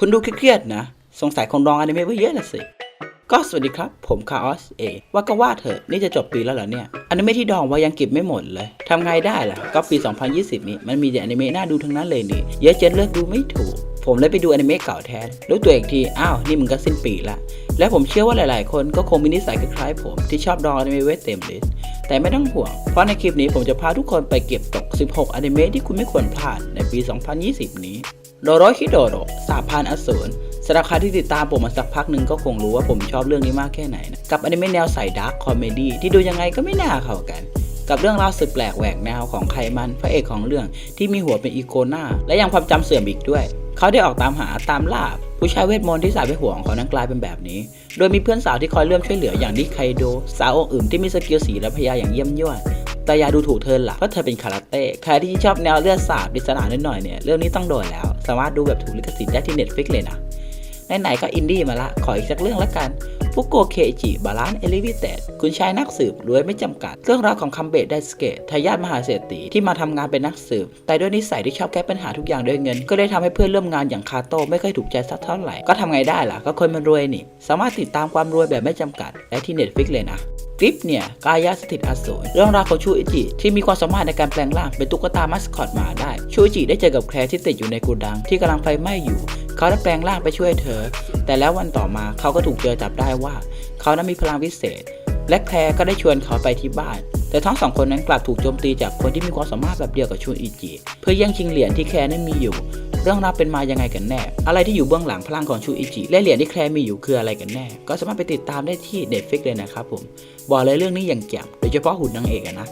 คุณดูเครียดๆนะ สงสัยคงดองอนิเมะไว้เยอะละสิ ก็สวัสดีครับ ผมคาออสเอว่าก็ว่าเถอะ นี่จะจบปีแล้วเหรอเนี่ยอนิเมะที่ดองไว้ยังเก็บไม่หมดเลยทำไงได้ล่ะ ก็ปี 2020 นี้มันมีแต่อนิเมะน่าดูทั้งนั้นเลยนี่ เยอะจนเลือกดูไม่ถูก ผมเลยไปดูอนิเมะเก่าแทนรู้ตัวอีกที อ้าว นี่มันก็สิ้นปีละ และผมเชื่อว่าหลาย ๆ คนก็คงมีนิสัยคล้ายๆ ผมที่ชอบดองอนิเมะไว้เต็มลิสต์แต่ไม่ต้องห่วง เพราะในคลิปนี้ผมจะพาทุกคนไปเก็บตก 16 อนิเมะที่คุณไม่ควรพลาดในปี 2020 นี้ โดโรฮิโดโรสาพานอสูรสำหรับใครที่ติดตามผมมาสักพักหนึ่งก็คงรู้ว่าผมชอบเรื่องนี้มากแค่ไหนนะกับอนิเมะแนวใส่ดาร์คคอมเมดี้ที่ดูยังไงก็ไม่น่าเข้ากัน กับเรื่องราวสุดแปลกแหวกแนวของไคมันพระเอกของเรื่องที่มีหัวเป็นอีโกนาและยังความจำเสื่อมอีกด้วย เขาได้ออกตามหาตามล่าผู้ชายเวทมนต์ที่สายไปหัวของเขานั้นกลายเป็นแบบนี้ โดยมีเพื่อนสาวที่คอยเลื่อมช่วยเหลืออย่างนิไคโดสาวอกอื่นที่มีสกิลสีและพยาอย่างเยี่ยมยอด แต่อย่าดูถูกเธอหลักเพราะเธอเป็นคาราเต้ใครที่ชอบแนวเลือดสาดดิสนาหน่อยๆเนี่ยเรื่องนี้ต้องโดนแล้ว สามารถดูแบบถูกลิขสิทธิ์ได้ที่ Netflix เลยนะไหนๆก็อินดี้มาละ ขออีกสักเรื่องละกันฟุกโกเคจิบาลานเอลิวิเตดคุณชายนักสืบรวยไม่จำกัด เรื่องราวของคัมเบดไดสเกตทายาทมหาเศรษฐีที่มาทำงานเป็นนักสืบ แต่ด้วยนิสัยที่ชอบแก้ปัญหาทุกอย่างด้วยเงิน ก็ได้ทำให้เพื่อนร่วมงานอย่างคาโต้ไม่ค่อยถูกใจสักเท่าไหร่ ก็ทำไงได้ล่ะ ก็คนมันรวยนี่ สามารถติดตามความรวยแบบไม่จำกัดได้ที่ Netflix เลยนะ กริปเนี่ยกายาสถิตอสูรเรื่องราวของชูอิจิที่มีความสามารถในการแปลงร่างเป็นตุ๊กตามัสคอตหมาได้ ชูอิจิได้เจอกับแคลร์ที่ติดอยู่ในกูดังที่กำลังไฟไหม้อยู่ เขาได้แปลงร่างไปช่วยเธอ แต่แล้ววันต่อมาเขาก็ถูกเจอจับได้ว่า เขานั้นมีพลังวิเศษ และแคลร์ก็ได้ชวนเขาไปที่บ้าน แต่ทั้งสองคนนั้นกลับถูกโจมตีจากคนที่มีความสามารถแบบเดียวกับชูอิจิ เพื่อแย่งชิงเหรียญที่แคร์นั้นมีอยู่ เรื่องราวเป็นมายังไงกันแน่ อะไรที่อยู่เบื้องหลังพลังของชูอิจิและเหรียญที่แคร์มีอยู่คืออะไรกันแน่ ก็สามารถไปติดตามได้ที่ Netflix เลยนะครับผม บอกเลยเรื่องนี้อย่างแจ่มโดยเฉพาะหุ่นนางเอกนะ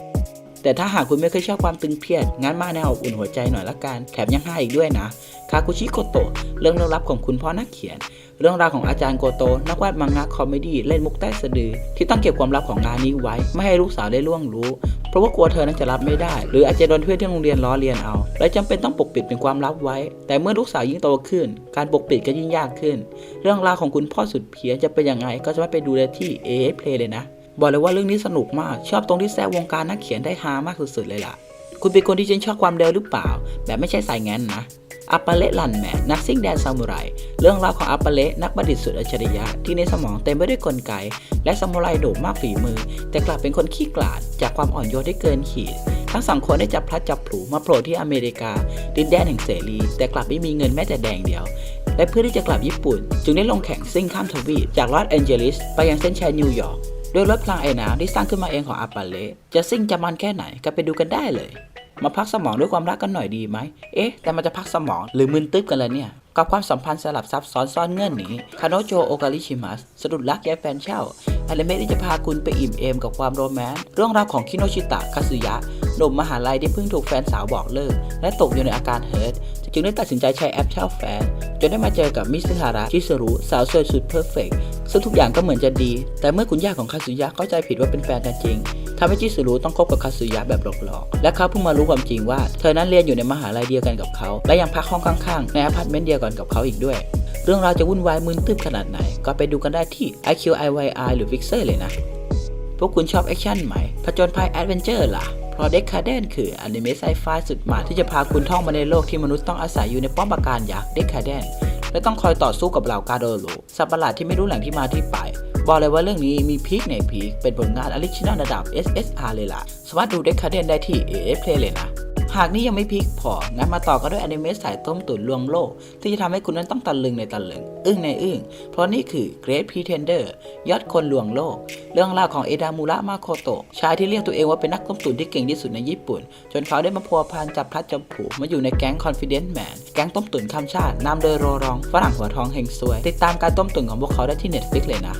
แต่ถ้าหากคุณไม่เคยชอบความตึงเครียด งั้นมาแนวอบอุ่นหัวใจหน่อยละกัน แถมยังให้อีกด้วยนะ คาคุชิโกโตะ เรื่องลึกลับของคุณพ่อนักเขียน เรื่องราวของอาจารย์โกโต นักวาดมังงะคอมเมดี้เล่นมุกใต้สะดือ ที่ต้องเก็บความลับของงานนี้ไว้ ไม่ให้ลูกสาวได้ล่วงรู้ เพราะว่ากลัวเธอนั้นจะรับไม่ได้ หรืออาจจะโดนเพื่อนที่โรงเรียนล้อเลียนเอา และจำเป็นต้องปกปิดเป็นความลับไว้ แต่เมื่อลูกสาวยิ่งโตขึ้น การปกปิดก็ยิ่งยากขึ้น เรื่องราวของคุณพ่อสุดเพี้ยนจะเป็นยังไงก็สามารถไปดูได้ที่ AA Play เลยนะ บอกเลยว่าเรื่องนี้สนุกมาก ชอบตรงที่แซะวงการนักเขียนได้ฮามากสุดๆเลยล่ะ คุณเป็นคนที่ชื่นชอบความเร็วหรือเปล่า แบบไม่ใช่สายแงนนะอัปเปเลลันแมนนักซิ่งแดนซามูไร เรื่องราวของอัปเปเลนักบัณฑิตสุดอัจฉริยะ ที่ในสมองเต็มไปด้วยกลไก และซามูไรโดดมากฝีมือ แต่กลับเป็นคนขี้กลาด จากความอ่อนโยนที่เกินขีด ทั้งสองคนได้จับพลัดจับผลูมาโผล่ที่อเมริกา ดินแดนแห่งเสรี แต่กลับไม่มีเงินแม้แต่แดงเดียว และเพื่อที่จะกลับญี่ปุ่น จึงได้ลงแข่งซิ่งข้ามทวีปจากลอสแอนเจลิสไปยังเส้นชัยนิวยอร์ก ด้วยรถพลังไอ้น้ำที่สร้างขึ้นมาเองของอาปาเลจะซิ่งจะมันแค่ไหนก็ไปดูกันได้เลย มาพักสมองด้วยความรักกันหน่อยดีไหม เอ๊ะ แต่มันจะพักสมองหรือมึนตึ๊บกันเลยเนี่ย กับความสัมพันธ์สลับซับซ้อนซ่อนเงื่อนหนีคาโนโจโอกาลิชิมัสสะดุดรักแย่แฟนเช่าอนิเมะที่จะพาคุณไปอิ่มเอมกับความโรแมนต์เรื่องราวของคิโนชิตะคาสึยะหนุ่มมหาลัยที่เพิ่งถูกแฟนสาวบอกเลิก และตกอยู่ในอาการเฮิร์ตจึงได้ตัดสินใจใช้แอปเช่าแฟน จนได้มาเจอกับมิสฮาระชิสรุสาวสวยสุดเพอร์เฟก ซึ่งทุกอย่างก็เหมือนจะดี แต่เมื่อคุณย่าของคาสึยะเข้าใจผิดว่าเป็นแฟนกันจริงทำให้จิสุรุต้องคบกับคาสึยะแบบหลอกๆ และเขาเพิ่งมารู้ความจริงว่าเธอนั้นเรียนอยู่ในมหาลัยเดียวกันกับเขา และยังพักห้องข้างๆ ในอพาร์ตเมนต์เดียวกันกับเขาอีกด้วย เรื่องราวจะวุ่นวายมึนตึ๊บขนาดไหน ก็ไปดูกันได้ที่ IQIYI หรือ Vixer เลยนะ พวกคุณชอบแอคชั่นไหม ผจญภัยแอดเวนเจอร์ล่ะเพราะเด็กคาเดนคืออนิเมะไซไฟสุดมันที่จะพาคุณท่องมาในโลกที่มนุษย์ต้องอาศัยอยู่ในป้อมปราการยักษ์เด็กคาเดน และต้องคอยต่อสู้กับเหล่ากาโดโลสัตว์ประหลาดที่ไม่รู้แหล่งที่มาที่ไป บอกเลยว่าเรื่องนี้มีพีคในพีคเป็นผลงานออริจินัลระดับ SSR เลยล่ะ สามารถดูเด็กคาเดนได้ที่ AF Play เลยนะ หากนี่ยังไม่พีคพองั้นมาต่อกันด้วยอนิเมะสายต้มตุ๋นลวงโลก ที่จะทำให้คุณนั้นต้องตะลึงในตะลึง อึ้งในอึ้ง เพราะนี่คือ Great Pretender ยอดคนลวงโลก เรื่องราวของเอดามูระมาโคโตะชายที่เรียกตัวเองว่าเป็นนักต้มตุ๋นที่เก่งที่สุดในญี่ปุ่น จนเขาได้มาพัวพันจับพลัดจับผลูมาอยู่ในแก๊ง Confident Man แก๊งต้มตุ๋นข้ามชาตินำโดยโรรองฝรั่งหัวทองเฮงซวย ติดตามการต้มตุ๋นของพวกเขาได้ที่ Netflix เลยนะ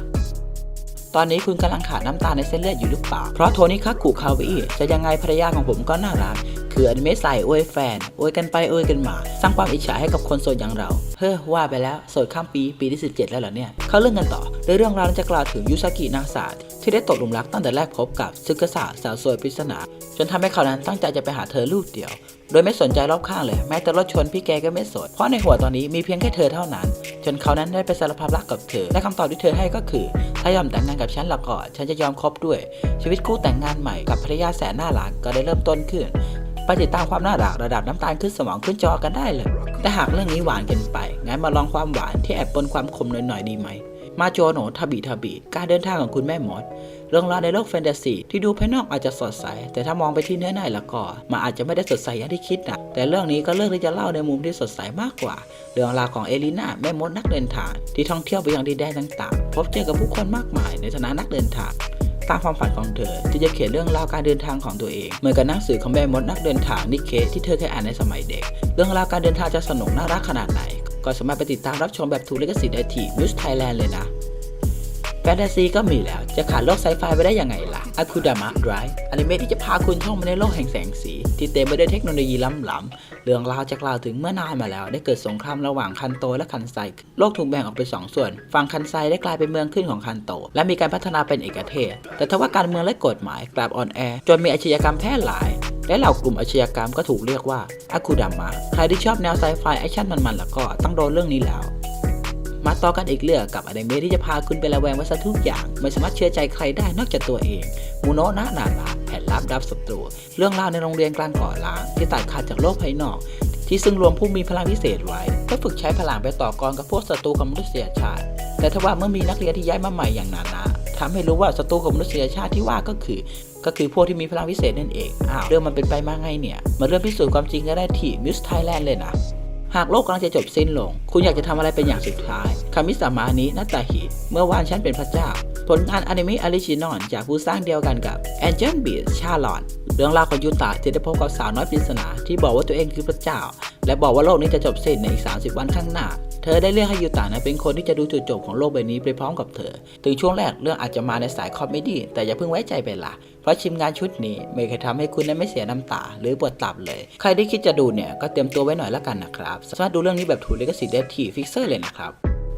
ตอนนี้คุณกำลังขาดน้ำตาในเส้นเลือดอยู่หรือเปล่า เพราะโทนิคักกุคาวิจะยังไงภรรยาของผมก็น่ารัก คืออนิเมะใส่อวยแฟนอวยกันไปอวยกันมา สร้างความอิจฉาให้กับคนโสดอย่างเรา เฮ้อว่าไปแล้วโสดข้ามปีปีที่ 17 แล้วเหรอเนี่ย เขาเรื่องกันต่อโดยเรื่องราวจะกล่าวถึงยุซากินางศาที่ได้ตกหลุมรักตั้งแต่แรกพบกับซึกษาสาวสวยปริศนา จนทำให้เขานั้นตั้งใจจะไปหาเธอลูกเดียว โดยไม่สนใจรอบข้างเลย แม้แต่รถชนพี่แกก็ไม่สน เพราะในหัวตอนนี้มีเพียงแค่เธอเท่านั้น จนเขานั้นได้ไปสารภาพรักกับเธอ และคำตอบที่เธอให้ก็คือ ถ้ายอมแต่งงานกับฉันละก่อนฉันจะยอมคบด้วย ชีวิตคู่แต่งงานใหม่กับภรรยาแสนน่ารักก็ได้เริ่มต้นขึ้นไปติดตามความน่ารักระดับน้ำตาลขึ้นสมองขึ้นจอกันได้เลย แต่หากเรื่องนี้หวานเกินไป งั้นมาลองความหวานที่แอบปนความขมหน่อยๆดีไหม มาโจโหนทบิทบิการเดินทางของคุณแม่มด เรื่องราวในโลกแฟนตาซีที่ดูภายนอกอาจจะสดใส แต่ถ้ามองไปที่เนื้อในแล้วก็มันอาจจะไม่ได้สดใสอย่างที่คิดนะแต่เรื่องนี้ก็เลือกที่จะเล่าในมุมที่สดใสมากกว่า เรื่องราวของเอลิน่าแม่มดนักเดินทางที่ท่องเที่ยวไปยังดินแดนต่างๆ พบเจอกับผู้คนมากมายในฐานะนักเดินทางตามความฝันของเธอที่จะเขียนเรื่องราวการเดินทางของตัวเอง เหมือนกับหนังสือของแม่มดนักเดินทางนิเคที่เธอเคยอ่านในสมัยเด็ก เรื่องราวการเดินทางจะสนุกน่ารักขนาดไหน ก็สามารถไปติดตามรับชมแบบถูกลิขสิทธิ์ได้ที่ News Thailand เลยนะแฟนตาซีก็มีแล้ว จะขาดโลกไซไฟไปได้ยังไงล่ะอาคุดามะไรอนิเมะที่จะพาคุณท่องมาในโลกแห่งแสงสี ที่เต็มไปด้วยเทคโนโลยีล้ำๆ เรื่องราวจะกล่าวถึงเมื่อนานมาแล้ว ได้เกิดสงครามระหว่างคันโตและคันไซ โลกถูกแบ่งออกเป็นสองส่วน ฝั่งคันไซได้กลายเป็นเมืองขึ้นของคันโต และมีการพัฒนาเป็นเอกเทศ แต่ทว่าการเมืองและกฎหมายกลับอ่อนแอ จนมีอาชญากรรมแพร่หลาย และเหล่ากลุ่มอาชญากรรมก็ถูกเรียกว่าอาคุดามะใครที่ชอบแนวไซไฟแอคชั่นมันๆแล้วก็ต้องโดนเรื่องนี้แล้ว มาต่อกันอีกเรื่องกับอนิเมะที่จะพาคุณไประแวงว่าซะทุกอย่าง ไม่สามารถเชื่อใจใครได้นอกจากตัวเองมูโนะนะนานาแผนลับดับศัตรูเรื่องราวในโรงเรียนกลางก่อล้างที่ตัดขาดจากโลกภายนอกที่ซึ่งรวมผู้มีพลังพิเศษไว้เพื่อฝึกใช้พลังไปต่อกรกับพวกศัตรูของมนุษยชาติ แต่ทว่าเมื่อมีนักเรียนที่ย้ายมาใหม่อย่างนานาทำให้รู้ว่าศัตรูของมนุษยชาติที่ว่าก็คือ ก็คือพวกที่มีพลังพิเศษนั่นเองอ้าวเรื่องมันเป็นไปมาไงเนี่ยมาเริ่มพิสูจน์ความจริงกันได้ที่มิสไทยแลนด์เลยนะหากโลกกำลังจะจบสิ้นลง คุณอยากจะทำอะไรเป็นอย่างสุดท้ายคามิสามานินัตตาฮิเมื่อวานฉันเป็นพระเจ้า ผลงานอนิเมะออริจินอลจากผู้สร้างเดียวกันกับ Angel Beats ชาลอน เรื่องราวของยูตาที่ได้พบกับสาวน้อยปริศนาที่บอกว่าตัวเองคือพระเจ้า และบอกว่าโลกนี้จะจบสิ้นในอีก 30 วันข้างหน้า เธอได้เลือกให้ยูตานั้นเป็นคนที่จะดูจุดจบของโลกใบนี้ไปพร้อมกับเธอ ถึงช่วงแรกเรื่องอาจจะมาในสายคอมเมดี้แต่อย่าเพิ่งไว้ใจไปละเพราะชิมงานชุดนี้ไม่เคยทำให้คุณนั้ไม่เสียน้ำตา หรือปวดตับเลย ใครที่คิดจะดูเนี่ยก็เตรียมตัวไว้หน่อยละกันนะครับสามารถดูเรื่องนี้แบบถูกลิขสิทธิ์ได้ที่ฟิกเซอร์เลยนะครับ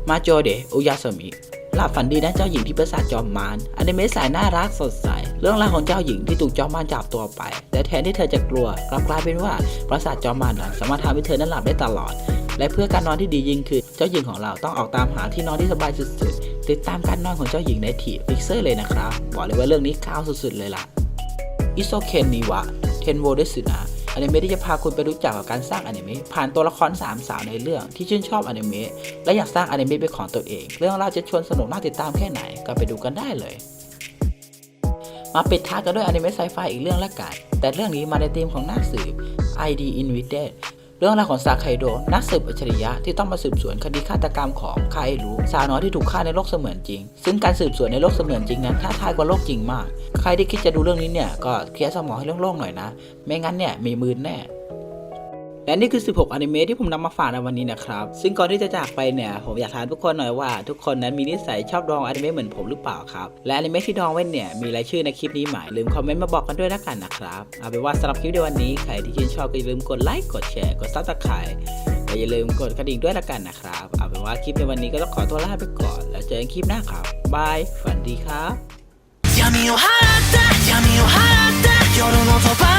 มาโจเดะอุยาสมิหลับฝันดีนะเจ้าหญิงที่ประสาทจอมมารอนิเมะสายน่ารักสดใส เรื่องราวของเจ้าหญิงที่ถูกจอมมารจับตัวไป แต่แทนที่เธอจะกลัวกลับกลายเป็นว่าประสาทจอมมารนั้นสามารถทำให้เธอนั้นหลับได้ตลอด และเพื่อการนอนที่ดียิ่งขึ้นเจ้าหญิงของเราต้องออกตามหาที่นอนที่สบายสุดๆ ติดตามการนอนของเจ้าหญิงในทีฟิกเซอร์เลยนะครับ บอกเลยว่าเรื่องนี้ก้าวสุดๆเลยล่ะอิโซเคนนิวะเทนโวเดสึนะอนิเมะที่จะพาคุณไปรู้จักกับการสร้างอนิเมะผ่านตัวละครสามสาวในเรื่องที่ชื่นชอบอนิเมะและอยากสร้างอนิเมะเป็นของตัวเอง เรื่องราวจะชวนสนุกน่าติดตามแค่ไหนก็ไปดูกันได้เลย มาปิดท้ายกันด้วยอนิเมะไซไฟอีกเรื่องละกันแต่เรื่องนี้มาในธีมของนักสืบ ID Invited เรื่องราวของซาไคโด นักสืบอัจฉริยะที่ต้องมาสืบสวนคดีฆาตกรรมของคาเอรุสาวน้อยที่ถูกฆ่าในโลกเสมือนจริง ซึ่งการสืบสวนในโลกเสมือนจริงนั้นท้าทายกว่าโลกจริงมาก ใครที่คิดจะดูเรื่องนี้เนี่ยก็เคลียร์สมองให้โล่งๆหน่อยนะ ไม่งั้นเนี่ยมีมืนแน่ และนี่คือ 16 อนิเมะที่ผมนำมาฝากในวันนี้นะครับ ซึ่งก่อนที่จะจากไปเนี่ย ผมอยากถามทุกคนหน่อยว่า ทุกคนนั้นมีนิสัยชอบดองอนิเมะเหมือนผมหรือเปล่าครับ และอนิเมะที่ดองไว้เนี่ย มีรายชื่อในคลิปนี้ไหมลืมคอมเมนต์มาบอกกันด้วยนะกันนะครับ เอาเป็นว่าสำหรับคลิปในวันนี้ ใครที่ชื่นชอบก็อย่าลืมกดไลค์ กดแชร์ กดซับสไครต์และอย่าลืมกดกระดิ่งด้วยละกันนะครับ เอาเป็นว่าคลิปในวันนี้ก็ต้องขอตัวลาไปก่อน แล้วเจอกันคลิปหน้าครับ บาย ฝันดีครับ 闇を払って闇を払って夜の帳が